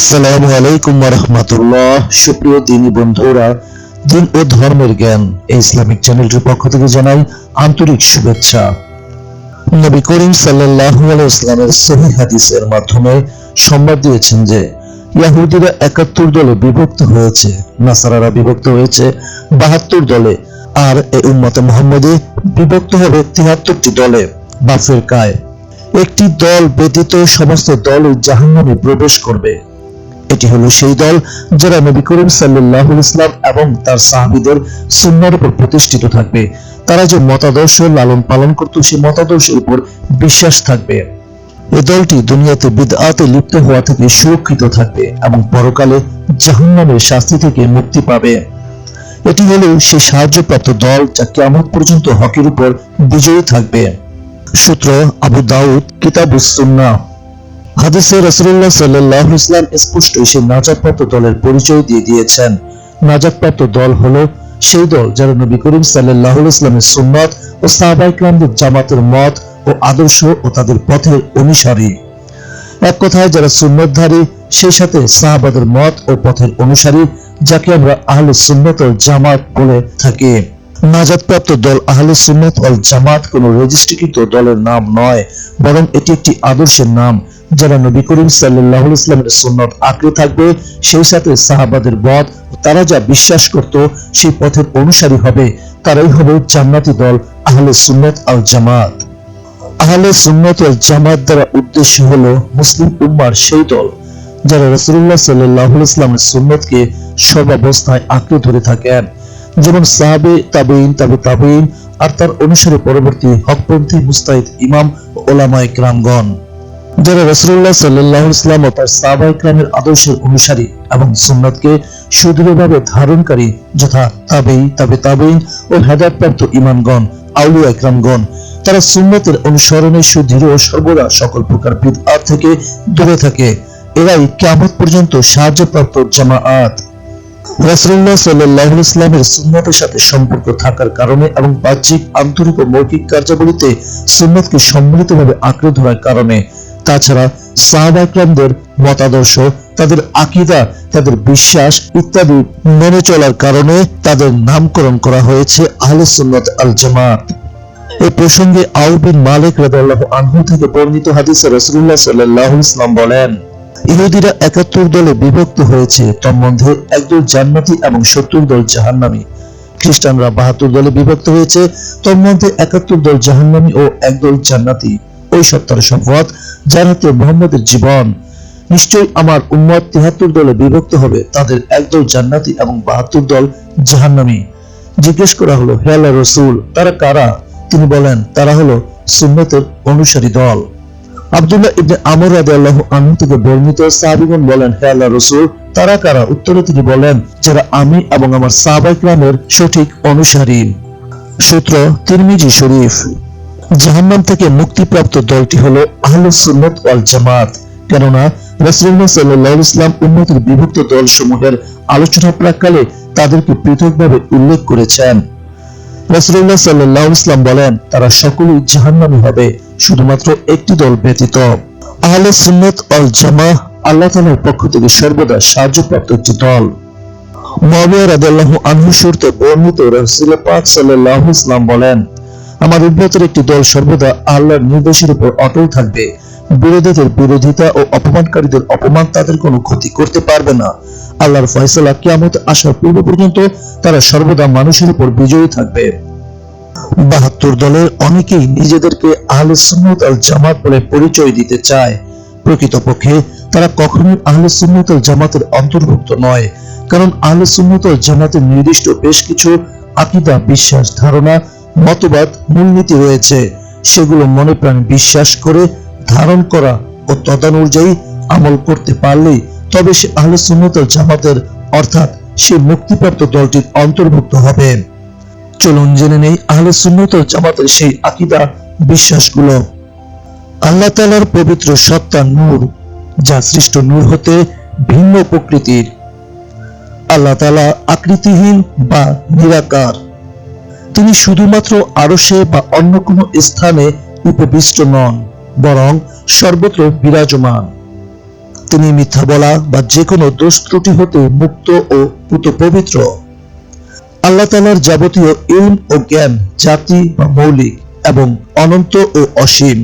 আসসালামু আলাইকুম রহমতুল্লাহ। সুপ্রিয় দিনী বন্ধুরা, দিন ও ধর্মের জ্ঞান ইসলামিক চ্যানেলটির পক্ষ থেকে জানাই আন্তরিক শুভেচ্ছা। নবী করিম সাল্লাল্লাহু আলাইহি হাদিসের মাধ্যমে সংবাদ দিয়েছেন যে একাত্তর দলে বিভক্ত হয়েছে, নাসারারা বিভক্ত হয়েছে বাহাত্তর দলে, আর এই উম্মতে মোহাম্মদে বিভক্ত হবে তিয়াত্তরটি দলে, বা ফিরকায়। একটি দল ব্যতীত সমস্ত দল জাহান্নামে প্রবেশ করবে। এটি হলো সেই দল যারা নবী করিম সাল্লাহ ইসলাম এবং তার সাহাবিদের সুন্নার উপর প্রতিষ্ঠিত থাকবে। তারা যে মতাদর্শ লালন পালন করত সেই মতাদর্শের উপর বিশ্বাস থাকবে। এ দলটি দুনিয়াতে বিদআতে লিপ্ত হওয়া থেকে সুরক্ষিত থাকবে এবং পরকালে জাহান্নামের শাস্তি থেকে মুক্তি পাবে। এটি হলো সে সাহায্যপ্রাপ্ত দল যা কেমন পর্যন্ত হকের উপর বিজয়ী থাকবে। সূত্র আবু দাউদ কিতাবুস সুন্নাহ হাদিসে রাসূলুল্লাহ সাল্লাল্লাহু ইসলাম স্পষ্ট সেই নাজাতপ্রাপ্ত দলের পরিচয় দিয়ে দিয়েছেন। নাজাতপ্রাপ্ত দল হলো সেই দল যারা নবী করিম সাল্লাল্লাহু ইসলামের সুন্নাত ও সাহাবায়ে কেরামদের জামাতের মত ও আদর্শ ও তাদের পথের অনুসারী। এক কথায় যারা সুন্নতধারী সেই সাথে সাহাবাদের মত ও পথের অনুসারী, যাকে আমরা আহলে সুন্নত ও জামাত বলে থাকি। নাজাতপ্রাপ্ত দল আহলে সুন্নত ওয়াল জামাত কোনো রেজিস্ট্রিকৃত দলের নাম নয়, বরং এটি একটি আদর্শের নাম। যারা নবী করিম সাল্লাহ ইসলামের সুন্নত আঁকড়ে থাকবে, সেই সাথে সাহাবাদের পথ তারা যা বিশ্বাস করত সেই পথের অনুসারী হবে। তারাই হবে জান্নাতি দল আহলে সুন্নত আল জামাত। আহলে সুন্নত ওয়াল জামাত দ্বারা উদ্দেশ্য হলো মুসলিম উম্মার সেই দল, যারা রসুল্লাহ সাল্লাহ ইসলামের সুন্নতকে সর্বাবস্থায় আঁকড়ে ধরে থাকেন। যেমন সাহাবে তাবেইন তাবে তাবেইন আর তার অনুসারে পরবর্তী হকপন্থী মুস্তাহিদ ইমাম ওলামায় কেরামগণ। যারা রসুল্লাহ সাল্লাহ ইসলাম ও তার সাহাবা ইকরামের আদর্শের অনুসারী এবং সুন্নতকে সুদৃঢ়ভাবে ধারণকারী যথা তাবেই তাবে তাবেইন ও হেদায়তপ্রাপ্ত ইমানগণ আউলিয়া ইকরামগণ তারা সুন্নতের অনুসরণে সুদৃঢ় ও সর্বদা সকল প্রকার বিদআত থেকে দূরে থাকে। এরাই কিয়ামত পর্যন্ত সাহায্যপ্রাপ্ত জামাআত। রাসূলুল্লাহ সাল্লাল্লাহু ইসলামের সুন্নতের সাথে সম্পর্ক থাকার কারণে এবং বাহ্যিক, আন্তরিক ও মৌখিক কার্যাবলীতে সুন্নতকে সম্মিলিতভাবে আঁকড়ে ধরার কারণে তাছাড়া সাহাবা ইকরামদের মতাদর্শ, তাদের আকীদা, তাদের বিশ্বাস ইত্যাদি মেনে চলার কারণে তাদের নামকরণ করা হয়েছে আহলে সুন্নত আল জামাত। এই প্রসঙ্গে আউ বিন মালিক রাদিয়াল্লাহু আনহু থেকে বর্ণিত হাদিসে রাসূলুল্লাহ সাল্লাল্লাহু আলাইহি বলেন, ইহুদিরা একাত্তর দলে বিভক্ত হয়েছে তন্মধ্যে একদল জান্নাতি এবং সত্তর দল জাহান্নামী। খ্রিস্টানরা বাহাত্তর দলে বিভক্ত হয়েছে তন্মধ্যে একাত্তর দল জাহান্নামী ও একদল জান্নাতি। ওই সত্তার শপথ যার হাতে মোহাম্মদের জীবন। নিশ্চয়ই আমার উম্মত তিহাত্তর দলে বিভক্ত হবে, তাদের একদল জান্নাতি এবং বাহাত্তর দল জাহান্নামী। জিজ্ঞেস করা হলো, হে আল্লাহ রসুল, তারা কারা? তিনি বলেন, তারা হলো সুন্নতের অনুসারী দল। আব্দুল্লাহ ইবনে আমর আনহু থেকে বর্ণিত বলেন, হে আল্লাহ রাসূল, তারা কারা? উত্তরে তিনি বলেন, যারা আমি এবং আমার সাহাবায়ে কেরামের সঠিক অনুসারী। সূত্র তিরমিজি শরীফ। জাহান্নাম থেকে মুক্তিপ্রাপ্ত দলটি হলো আহলুস সুন্নাত ওয়াল জামাত। কেননা রাসূলুল্লাহ সাল্লাল্লাহু ইসলাম উম্মতের বিভক্ত দল সমূহের আলোচনা প্রাককালে তাদেরকে পৃথকভাবে উল্লেখ করেছেন। রাসূলুল্লাহ সাল্লাল্লাহু ইসলাম বলেন, তারা সকলেই জাহান্নামী হবে, শুধুমাত্র একটি দল ব্যতীত। আহলে সুন্নাত ওয়াল জামাহ আল্লাহ তাআলার পক্ষ থেকে সর্বদা সাহায্যপ্রাপ্ত একটি দল। মুয়াবিয়া রাদিয়াল্লাহু আনহু সুরতে বর্ণিত রাসূল পাক সাল্লাল্লাহু ইসলাম বলেন আমার উম্মতের একটি দল সর্বদা আল্লাহর নির্দেশের উপর অটল থাকবে। বিরোধীদের বিরোধিতা ও অপমানকারীদের অপমান তাদের কোনো ক্ষতি করতে পারবে না। আল্লাহর ফয়সালা কিয়ামত আসার পূর্ব পর্যন্ত তারা সর্বদা মানুষের উপর বিজয়ী থাকবে। বাহাত্তর দলের অনেকেই নিজেদেরকে আহলে সুন্নত আল জামাত বলে পরিচয় দিতে চায়। প্রকৃতপক্ষে তারা কখনোই আহলে সুন্নত আল জামাতের অন্তর্ভুক্ত নয়, কারণ আহলে সুন্নত আল জামাতের নির্দিষ্ট বেশ কিছু আকিদা, বিশ্বাস, ধারণা মতবাদ, মূলনীতি রয়েছে। সেগুলো মনে প্রাণে বিশ্বাস করে ধারণ করা ও তদানুযায়ী আমল করতে পারলেই তবে সে আহলে সুন্নত আল জামাতের, অর্থাৎ সে মুক্তিপ্রাপ্ত দলটির অন্তর্ভুক্ত হবে। চলুন জেনে নেই আহলে সুন্নত ও জামাতের সেই আকিদা বিশ্বাসগুলো। আল্লাহ তাআলার পবিত্র সত্তা নূর, যা সৃষ্ট নূর হতে ভিন্ন প্রকৃতির। আল্লাহ তাআলা আকৃতিহীন বা নিরাকার। তিনি শুধুমাত্র আরশে বা অন্য কোনো স্থানে উপবিষ্ট নন, বরং সর্বত্র বিরাজমান। তিনি মিথ্যা বলা বা যে কোনো দোষ ত্রুটি হতে মুক্ত ও পুত পবিত্র আল্লাহ তালার যাবতীয় ইলম ও জ্ঞান জাতি বা মৌলিক এবং অনন্ত ও অসীম।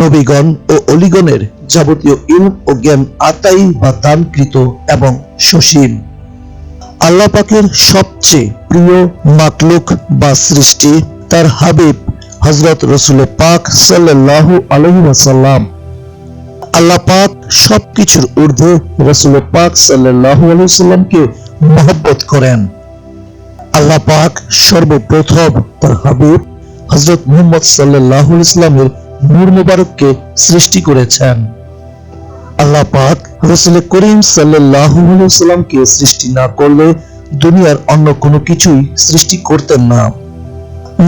নবীগণ ও অলিগণের যাবতীয় ইলম ও জ্ঞান আতাই বা দানকৃত এবং সসীম। আল্লাহ পাকের সবচেয়ে প্রিয় মাকলুক বা সৃষ্টি তার হাবিব হজরত রসুল পাক সাল্লাল্লাহু আলহি ওয়াসাল্লাম। আল্লাহ পাক সবকিছুর ঊর্ধ্বে রসুল পাক সাল্লাল্লাহু আলাইহি সাল্লামকে মহব্বত করেন। আল্লাহ পাক সর্বপ্রথম তার হাবিব হজরত মুহাম্মদ আলাইহি ইসলামের নূর মুবারককে সৃষ্টি করেছেন। আল্লাহ পাক রসুল করিম আলাইহি সৃষ্টি না করলে দুনিয়ার অন্য কোনো কিছুই সৃষ্টি করতেন না।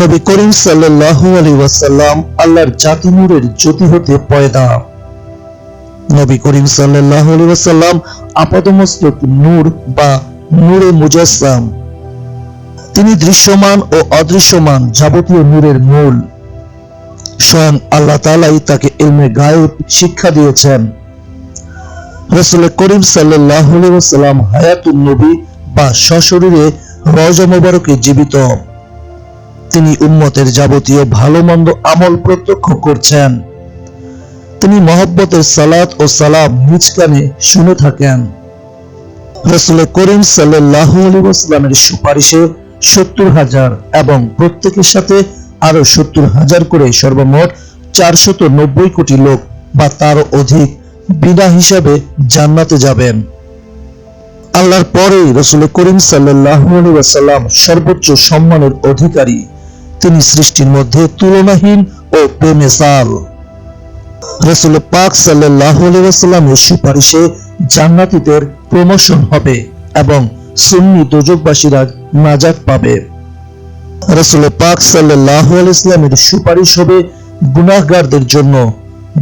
নবী করিম সাল্লাল্লাহু আলাইহি ওয়াসাল্লাম আল্লাহর জাতি নূরের জ্যোতি হতে পয়দা নবী করিম সাল্লাল্লাহু আলাইহি ওয়াসাল্লাম আপাতমস্তক নূর বা নূরে মুজাসসাম। তিনি দৃশ্যমান ও অদৃশ্যমান যাবতীয় নূরের মূল। স্বয়ং আল্লাহ তাআলাই তাকে ইলমে গায়েব শিক্ষা দিয়েছেন। রাসূল করিম ওয়াসাল্লাম হায়াতুন নবী বা সশরীরে রওজা মোবারকে জীবিত। তিনি উম্মতের যাবতীয় ভালো মন্দ আমল প্রত্যক্ষ করছেন। তিনি মহব্বতের সালাত ও সালাম নিজ কানে শুনে থাকেন। রসুল করিম সাল্লাহ আলিবাস্লামের সুপারিশে সত্তর হাজার এবং প্রত্যেকের সাথে আরও সত্তর হাজার করে সর্বমোট চারশত নব্বই কোটি লোক বা তার অধিক বিনা হিসাবে জান্নাতে যাবেন। আল্লাহর পরেই রসুল করিম আলিবাসাল্লাম সর্বোচ্চ সম্মানের অধিকারী। তিনি সৃষ্টির মধ্যে তুলনাহীন ও বেমেসাল রসুল পাক সাল্লামের সুপারিশে জান্নাতীদের প্রমোশন হবে এবং সুন্নি দোজকবাসীরা নাজাত পাবে। রসুল পাক সাল্লাহ ইসলামের সুপারিশ হবে গুনাহগারদের জন্য।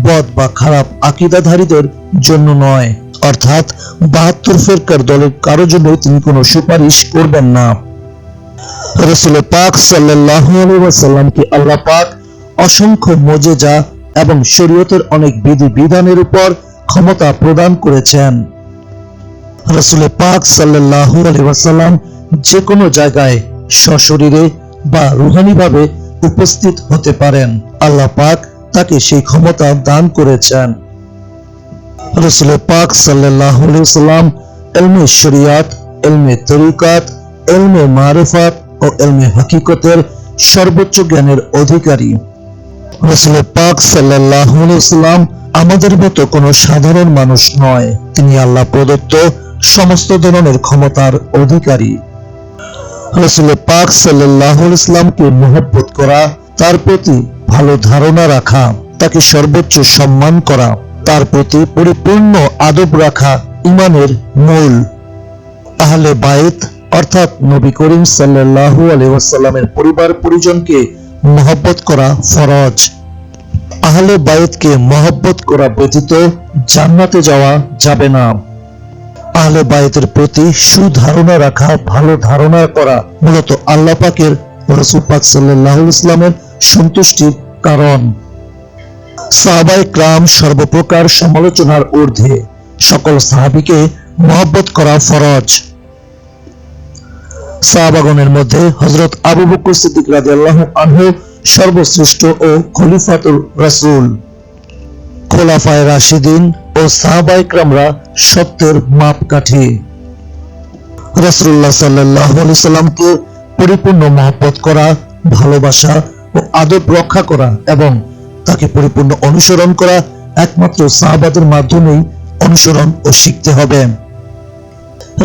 বদ বা খারাপ আকিদাধারীদের জন্য নয়। অর্থাৎ বাহাত্তর ফেরকার দলের কারও জন্য তিনি কোনো সুপারিশ করবেন না। রসুল পাক সাল্লাল্লাহু আলাইহি আল্লাহ পাক অসংখ্য মজেজা এবং শরীয়তের অনেক বিধি বিধানের উপর ক্ষমতা প্রদান করেছেন। রসুল পাক সাল্লাল্লাহু আলাইহি ওয়াসাল্লাম যে কোনো জায়গায় সশরীরে বা রুহানিভাবে উপস্থিত হতে পারেন। আল্লাহ পাক তাকে সেই ক্ষমতা দান করেছেন। রসুল পাক সাল্লাল্লাহু আলাইহি ওয়াসাল্লাম এলমে শরিয়াত, এলমে তরিকাত, এলমে মারিফাত ও এলমে হকিকতের সর্বোচ্চ জ্ঞানের অধিকারী। রসুল পাক সাল্লাল্লাহু আলাইহি ওয়াসাল্লাম আমাদের মতো কোনো সাধারণ মানুষ নয়। তিনি আল্লাহ প্রদত্ত সমস্ত ধরনের ক্ষমতার অধিকারী। রসুল পাক সাল্লাহ ইসলামকে মোহব্বত করা তার প্রতি ভালো ধারণা রাখা, তাকে সর্বোচ্চ সম্মান করা, তার প্রতি পরিপূর্ণ আদব রাখা ইমানের মূল। আহলে বায়েত, অর্থাৎ নবী করিম সাল্লাল্লাহু আলাইহি ওয়াসাল্লামের পরিবার পরিজনকে মহব্বত করা ফরজ। আহলে বায়েতকে মহব্বত করা ব্যতীত জান্নাতে যাওয়া যাবে না। আহলে বায়েতের প্রতি সুধারণা রাখা, ভালো ধারণা করা মূলত আল্লাহ পাকের রসুল পাক সাল্লাহ ইসলামের সন্তুষ্টির কারণ। সাহাবাই ক্রাম সর্বপ্রকার সমালোচনার ঊর্ধ্বে সকল সাহাবিকে মহব্বত করা ফরজ। সাহাবাগণের মধ্যে হজরত আবু বকর সিদ্দিক রাদিয়াল্লাহু আনহু সর্বশ্রেষ্ঠ ও খলিফাতুর রাসূল। খোলাফায় রাশিদিন ও সাহাবাই ক্রামরা সত্যের মাপকাঠি। রাসূলুল্লাহ সাল্লাল্লাহু আলাইহি সাল্লামকে পরিপূর্ণ মহব্বত করা, ভালোবাসা ও আদব রক্ষা করা এবং তাকে পরিপূর্ণ অনুসরণ করা একমাত্র সাহাবাদের মাধ্যমেই অনুসরণ ও শিখতে হবে।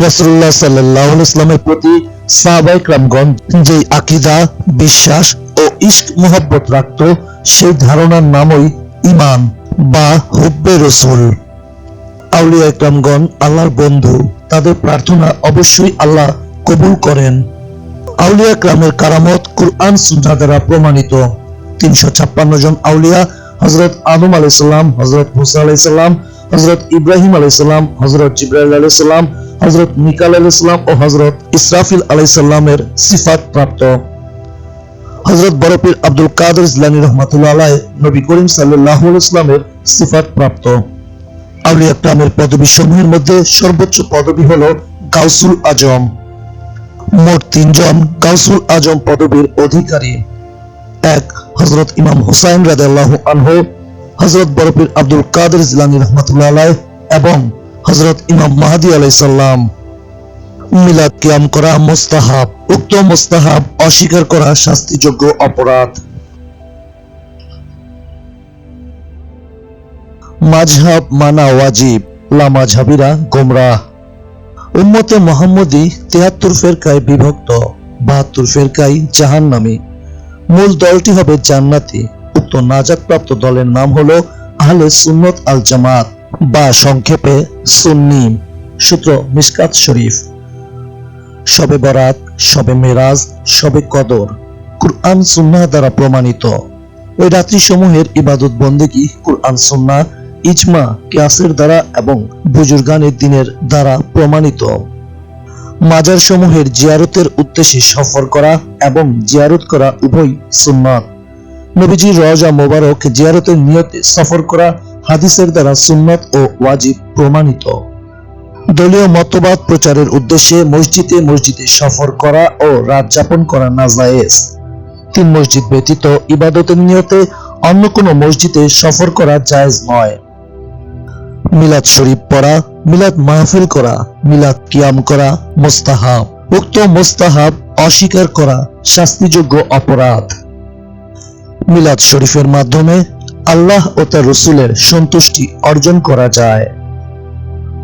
রাসূলুল্লাহ সাল্লাল্লাহু আলাইহি ইসলামের প্রতি সাহাবাই ক্রামগণ যে আকিদা, বিশ্বাস ও ইশক, মোহব্বত রাখত, সেই ধারণার নামই ইমান বা হুব্বে রসুল। আউলিয়া ইকরামগণ আল্লাহর বন্ধু, তাদের প্রার্থনা অবশ্যই আল্লাহ কবুল করেন। আউলিয়া ক্রামের কারামত কুরআন সুন্নাহ দ্বারা প্রমাণিত। তিনশো ছাপ্পান্ন জন আউলিয়া হজরত আদম আলাইসাল্লাম হজরত মুসা আলাইসাল্লাম হজরত ইব্রাহিম আলাইসাল্লাম হজরত জিব্রাইল আলাইসাল্লাম হজরত মিকাল আলাইসাল্লাম ও হজরত ইসরাফিল আলাইসাল্লামের সিফাত প্রাপ্ত। হজরত বরফির আব্দুল কাদের ইসলামী রহমাতুল্লাহ আলাই নবী করিম সাল্লাহ ইসলামের সিফাত প্রাপ্ত। আউলিয়া ক্রামের পদবী সমূহের মধ্যে সর্বোচ্চ পদবী হল গাউসুল আজম। মোট তিনজন গাউসুল আজম পদবীর অধিকারী। এক হজরত ইমাম হুসাইন রাদিয়াল্লাহ আনহু হজরত বরফির আব্দুল কাদের জিলানী রহমতুল্লাহ আলাইহ এবং হজরত ইমাম মাহাদি আলাইসাল্লাম মিলাদ কিয়াম করা মোস্তাহাব, উক্ত মোস্তাহাব অস্বীকার করা শাস্তিযোগ্য অপরাধ। মাঝহাব মানা ওয়াজিব লামাঝহাবিরা গোমরাহ। উম্মতে মোহাম্মদী তিয়াত্তর ফেরকায় বিভক্ত, বাহাত্তর ফেরকায় জাহান্নামী। মূল দলটি হবে জান্নাতি। উক্ত নাজাতপ্রাপ্ত দলের নাম হলো আহলে সুন্নত আল জামাত বা সংক্ষেপে সুন্নি। সূত্র মিসকাত শরীফ। সবে বরাত, সবে মেরাজ, সবে কদর কুরআন সুন্নাহ দ্বারা প্রমাণিত। ওই রাত্রি সমূহের ইবাদত বন্দেগি কুরআন সুন্নাহ ইজমা কিয়াসের দ্বারা এবং বুজুর্গানের দিনের দ্বারা প্রমাণিত। মাজার সমূহের জিয়ারতের উদ্দেশ্যে সফর করা এবং জিয়ারত করা উভয় সুন্নাত। নবীজি রজা মোবারক জিয়ারতের নিয়তে সফর করা হাদিসের দ্বারা সুন্নাত ও ওয়াজিব প্রমাণিত। দলীয় মতবাদ প্রচারের উদ্দেশ্যে মসজিদে মসজিদে সফর করা ও রাত যাপন করা নাজায়েজ। তিন মসজিদ ব্যতীত ইবাদতের নিয়তে অন্য কোনো মসজিদে সফর করা জায়েজ নয়। মিলাদ শরীফ পড়া, মিলাদ মাহফিল করা, মিলাদ কিয়াম করা, মোস্তাহাব, উক্ত মোস্তাহাব অস্বীকার করা শাস্তিযোগ্য অপরাধ। মিলাদ শরীফের মাধ্যমে আল্লাহ ও তার রসুলের সন্তুষ্টি অর্জন করা যায়।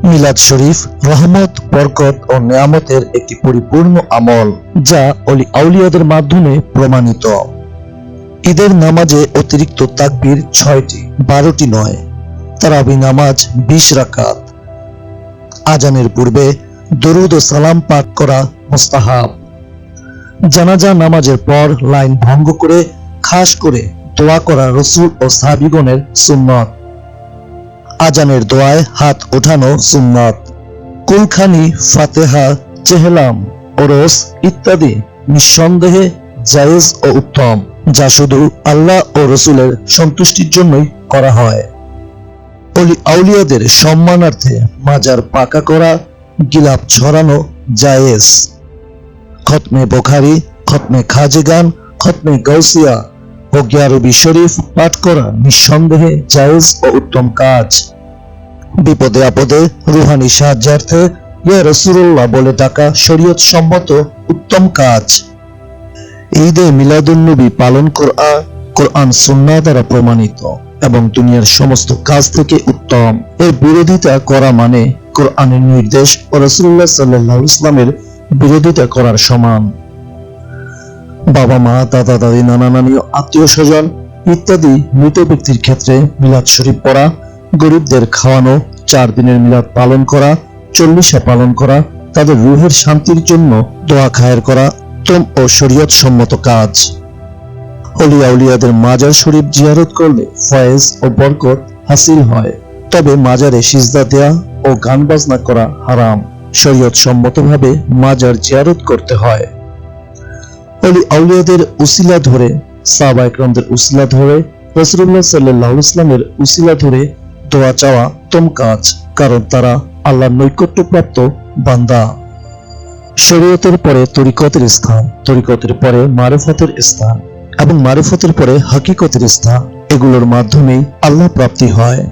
মিলাদ শরীফ রহমত, বরকত ও নেয়ামতের একটি পরিপূর্ণ আমল, যা অলি আউলিয়াদের মাধ্যমে প্রমাণিত। ঈদের নামাজে অতিরিক্ত তাকবীর ছয়টি, বারোটি নয়। তারাবি নামাজ বিশ রাকাত। আজানের পূর্বে দরুদ ও সালাম পাঠ করা মোস্তাহাব। জানাজা নামাজের পর লাইন ভঙ্গ করে, খাস করে দোয়া করা রসুল ও সাহাবিগণের সুন্নত। আজানের দোয়ায় হাত ওঠানো সুন্নত। কুলখানি, ফাতেহা, চেহলাম, ওরস ইত্যাদি নিঃসন্দেহে জায়েজ ও উত্তম, যা শুধু আল্লাহ ও রসুলের সন্তুষ্টির জন্যই করা হয়। আউলিয়াদের সম্মানার্থে মাজার পাকা করা, গিলাপ ছড়ানো জায়েজ। খতমে বোখারি, খতমে খাজেগান, খতমে গৌসিয়া ও গিয়ারবি শরীফ পাঠ করা নিঃসন্দেহে জায়েজ ও উত্তম কাজ। বিপদে আপদে রুহানি সাহায্যার্থে ইয়া রসুল্লাহ বলে ডাকা শরীয়ত সম্মত উত্তম কাজ। ঈদে মিলাদুন্নবী পালন করা কোরআন সুন্নাহ দ্বারা প্রমাণিত। এবং দুনিয়ার সমস্ত কাজ থেকে উত্তম। এর বিরোধিতা করা মানে কোরআনের নির্দেশ ও রসুল্লাহ সাল্লাহ ইসলামের বিরোধিতা করার সমান। বাবা মা, দাদা, দাদি, নানা, নানি আত্মীয় স্বজন ইত্যাদি মৃত ব্যক্তির ক্ষেত্রে মিলাদ শরীফ পড়া, গরিবদের খাওয়ানো, চার দিনের মিলাদ পালন করা, চল্লিশা পালন করা, তাদের রুহের শান্তির জন্য দোয়া খায়ের করা উত্তম ও শরীয়ত সম্মত কাজ। অলিয়া উলিয়াদের মাজার শরীফ জিয়ারত করলে ফয়েজ ও বরকত হাসিল হয়। তবে মাজারে সিজদা দেয়া ও গান বাজনা করা হারাম। শরীয়ত সম্মতভাবে মাজার জিয়ারত করতে হয়। অলি আউলিয়াদের উসিলা ধরে, সাহবা একরামদের উসিলা ধরে রসুল্লাহ সাল্লাহ ইসলামের উসিলা ধরে দোয়া চাওয়া উত্তম কাজ, কারণ তারা আল্লাহর নৈকট্যপ্রাপ্ত বান্দা। শরীয়তের পরে তরিকতের স্থান, তরিকতের পরে মারেফতের স্থান। এবং মারেফতের পরে হাকিকতের স্থান, এগুলোর মাধ্যমেই আল্লাহ প্রাপ্তি হয়।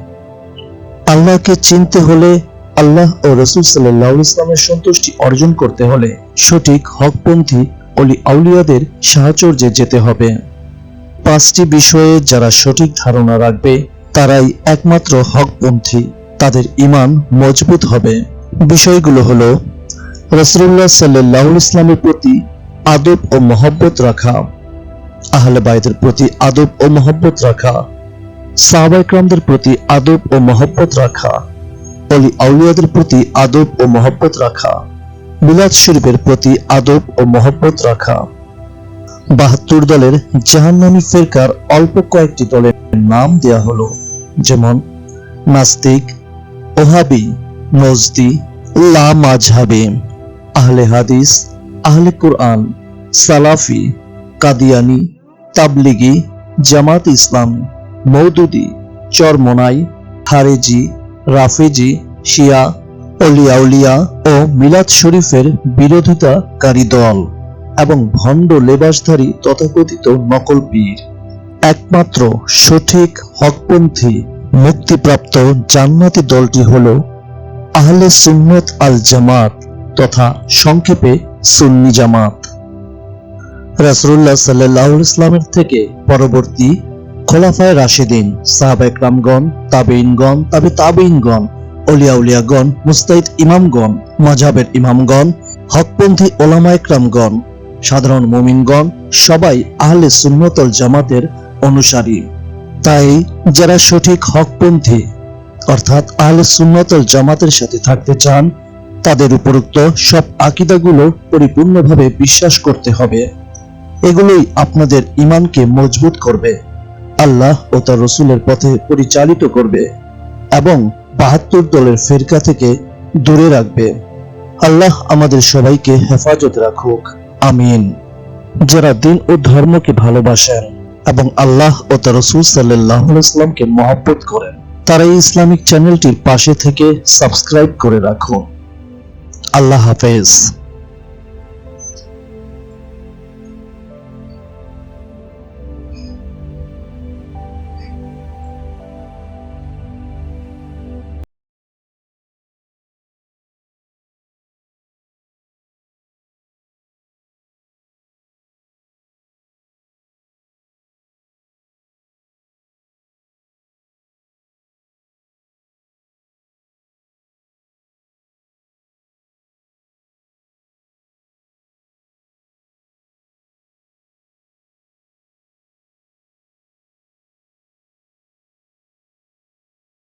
আল্লাহকে চিনতে হলে আল্লাহ ও রসুল সাল্লাহ ইসলামের সন্তুষ্টি অর্জন করতে হলে সঠিক হকপন্থী অলি আউলিয়াদের সাহচর্যে যেতে হবে। পাঁচটি বিষয়ে যারা সঠিক ধারণা রাখবে, তারাই একমাত্র হকপন্থী। তাদের ইমান মজবুত হবে। বিষয়গুলো হলো রসুল্লাহ সাল্লাহ ইসলামের প্রতি আদব ও মহব্বত রাখা। আহলে বাইদের প্রতি আদব ও মহব্বত রাখা। সাহাবাইকরামদের প্রতি আদব ও মহব্বত রাখা। অলি আউলিয়াদের প্রতি আদব ও মহব্বত রাখা। মিলাদ শরীফের প্রতি আদব ও মহব্বত রাখা। বাহাত্তর দলের জাহান্নামী ফেরকার অল্প কয়েকটি দলের নাম দেয়া হলো, যেমন নাস্তিক, ওহাবি নজদি লা মাঝহাবি আহলে হাদিস, আহলে কোরআন, সালাফি কাদিয়ানি, তাবলিগি, জামাত ইসলাম মৌদুদি চরমনাই হারেজি রাফেজি, শিয়া, অলিয়াউলিয়া ও মিলাদ শরীফের বিরোধিতাকারী দল এবং ভণ্ড লেবাসধারী তথাকথিত নকল পীর একমাত্র সঠিক হকপন্থী মুক্তিপ্রাপ্ত জান্নাতি দলটি হল আহলে সুন্নত আল জামাত তথা সংক্ষেপে সুন্নি জামাত। রাসূলুল্লাহ সাল্লাল্লাহু আলাইহি ইসলামের থেকে পরবর্তী খোলাফায়ে রাশিদিন, সাহাবা একরামগণ তাবেইনগণ তাবে তাবেইনগণ অলিয়া উলিয়াগণ, মুস্তাহিদ ইমামগণ মাঝহাবের ইমামগণ, হকপন্থী ওলামা একরামগণ, সাধারণ মুমিনগণ, সবাই আহলে সুন্নতল জামাতের অনুসারী। তাই যারা সঠিক হকপন্থী, অর্থাৎ আহলে সুন্নতল জামাতের সাথে থাকতে চান, তাদের উপরোক্ত সব আকিদাগুলো পরিপূর্ণভাবে বিশ্বাস করতে হবে। এগুলোই আপনাদের ইমানকে মজবুত করবে। আল্লাহ ও তার রসুলের পথে পরিচালিত করবে এবং বাহাত্তর দলের ফেরকা থেকে দূরে রাখবে। আল্লাহ আমাদের সবাইকে হেফাজত রাখুক। আমিন। যারা দিন ও ধর্মকে ভালোবাসেন এবং আল্লাহ ও তার রসুল সাল্লাহ ইসলামকে মহব্বত করেন তারা ইসলামিক চ্যানেলটির পাশে থেকে সাবস্ক্রাইব করে রাখুন। আল্লাহ হাফেজ।